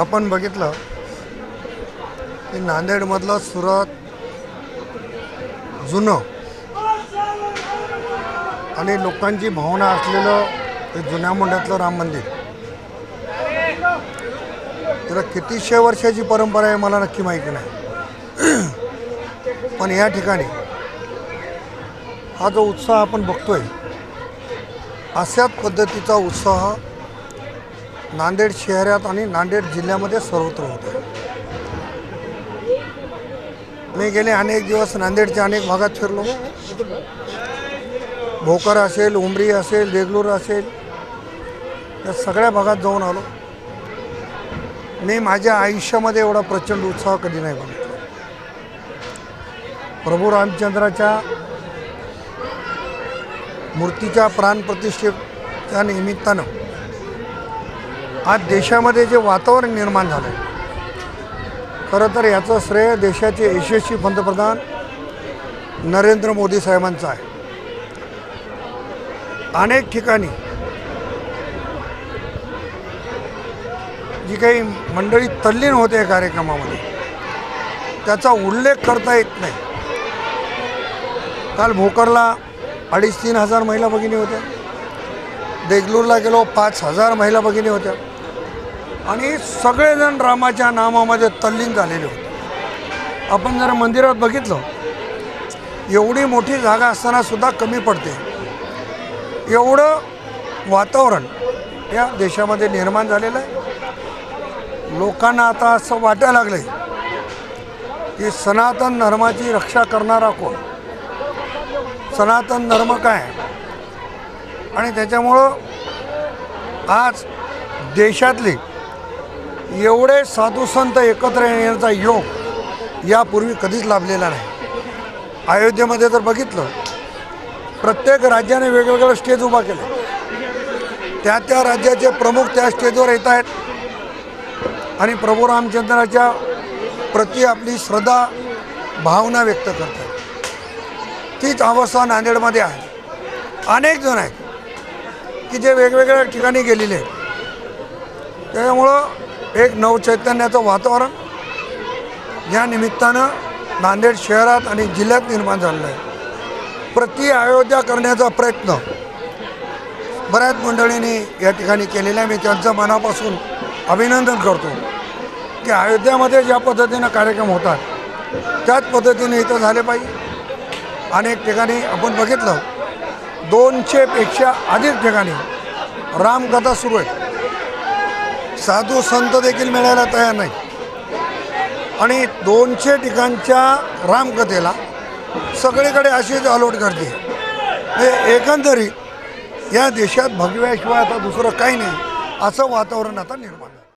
आपण बघितलं की नांदेडमधलं सुरत जुनं आणि लोकांची भावना असलेलं ते जुन्या मुंड्यातलं राम मंदिर. त्याला कितीशे वर्षाची परंपरा आहे मला नक्की माहिती नाही. पण या ठिकाणी हा जो उत्साह आपण बघतोय अशाच पद्धतीचा उत्साह नांदेड शहरात आणि नांदेड जिल्ह्यामध्ये सर्वत्र होतो. मी गेले अनेक दिवस नांदेडच्या अनेक भागात फिरलो. भोकर असेल उमरी असेल देगलूर असेल या सगळ्या भागात जाऊन आलो. मी माझ्या आयुष्यामध्ये एवढा प्रचंड उत्साह कधी नाही बघितला. प्रभू रामचंद्राच्या मूर्तीच्या प्राणप्रतिष्ठेच्या निमित्तानं आज देशामध्ये जे वातावरण निर्माण झालं आहे खरं तर याचं श्रेय देशाचे यशस्वी पंतप्रधान नरेंद्र मोदी साहेबांचं आहे. अनेक ठिकाणी जी काही मंडळी तल्लीन होते या कार्यक्रमामध्ये त्याचा उल्लेख करता येत नाही. काल भोकरला अडीच तीन हजार महिला भगिनी होत्या. देगलूरला गेलो पाच हजार महिला भगिनी होत्या. आणि सगळेजण रामाच्या नामामध्ये तल्लीन झालेले होते. आपण जर मंदिरात बघितलं एवढी मोठी जागा असताना सुद्धा कमी पडते. एवढं वातावरण या देशामध्ये निर्माण झालेलं आहे. लोकांना आता असं वाटायला लागलं आहे की सनातन धर्माची रक्षा करणारा कोण? सनातन धर्म काय? आणि त्याच्यामुळं आज देशातली एवढे साधू संत एकत्र येण्याचा योग यापूर्वी कधीच लाभलेला नाही. अयोध्येमध्ये जर बघितलं प्रत्येक राज्याने वेगवेगळं स्टेज उभा केलं. त्या त्या राज्याचे प्रमुख त्या स्टेजवर येत आहेत. आणि प्रभू रामचंद्राच्या प्रती आपली श्रद्धा भावना व्यक्त करतात. तीच अवस्था नांदेडमध्ये आहे. अनेक जण आहेत की जे वेगवेगळ्या ठिकाणी गेलेले आहेत. त्याच्यामुळं एक नवचैतन्याचं वातावरण या निमित्तानं नांदेड शहरात आणि जिल्ह्यात निर्माण झालेलं आहे प्रति अयोध्या करण्याचा प्रयत्न बऱ्याच मंडळींनी या ठिकाणी केलेला आहे. मी त्यांचं मनापासून अभिनंदन करतो की अयोध्यामध्ये ज्या पद्धतीनं कार्यक्रम होतात त्याच पद्धतीने इथं झाले पाहिजे. अनेक ठिकाणी आपण बघितलं दोनशेपेक्षा अधिक ठिकाणी रामकथा सुरू आहे. साधू संत देखील मिळायला तयार नाही. आणि दोनशे ठिकाणच्या रामकथेला सगळीकडे अशीच अलोट करते हे एकंदरीत या देशात भगव्याशिवाय आता दुसरं काही नाही. असं वातावरण आता निर्माण